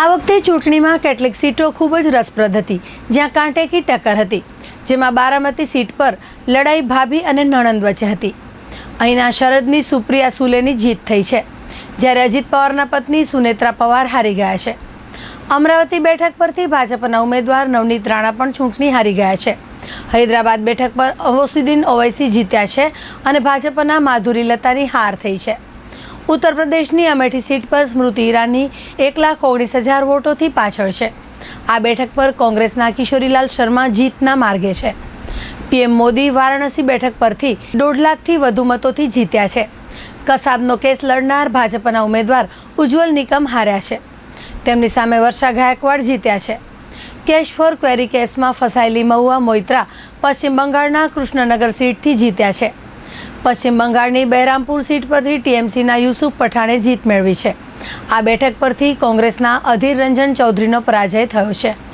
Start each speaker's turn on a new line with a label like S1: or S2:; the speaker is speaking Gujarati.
S1: આ વખતે ચૂંટણીમાં કેટલીક સીટો ખૂબ જ રસપ્રદ હતી, જ્યાં કાંટેકી ટક્કર હતી, જેમાં બારામતી સીટ પર લડાઈ ભાભી અને નણંદ વચ્ચે હતી. અહીંના શરદની સુપ્રિયા સુલેની જીત થઈ છે, જ્યારે અજીત પવારના પત્ની સુનેત્રા પવાર હારી ગયા છે. અમરાવતી બેઠક પરથી ભાજપના ઉમેદવાર નવનીત રાણા પણ ચૂંટણી હારી ગયા છે. હૈદરાબાદ બેઠક પર અવોસીદીન ઓવૈસી જીત્યા છે અને ભાજપના માધુરી લતાની હાર થઈ છે. ઉત્તર પ્રદેશની અમેઠી સીટ પર સ્મૃતિ ઈરાની એક લાખ ઓગણીસ હજાર વોટોથી પાછળ છે. આ બેઠક પર કોંગ્રેસના કિશોરીલાલ શર્મા જીતના માર્ગે છે. પીએમ મોદી વારાણસી બેઠક પરથી દોઢ લાખથી વધુ મતોથી જીત્યા છે. કસાબનો કેસ લડનાર ભાજપના ઉમેદવાર ઉજ્જવલ નિકમ હાર્યા છે. તેમની સામે વર્ષા ગાયકવાડ જીત્યા છે. કેશ ફોર ક્વેરી કેસમાં ફસાયેલી મહુઆ મોઇત્રા પશ્ચિમ બંગાળના કૃષ્ણનગર સીટથી જીત્યા છે. પશ્ચિમ બંગાળની બહેરામપુર સીટ પરથી ટીએમસીના યુસુફ પઠાણે જીત મેળવી છે. આ બેઠક પરથી કોંગ્રેસના અધીર રંજન ચૌધરીનો પરાજય થયો છે.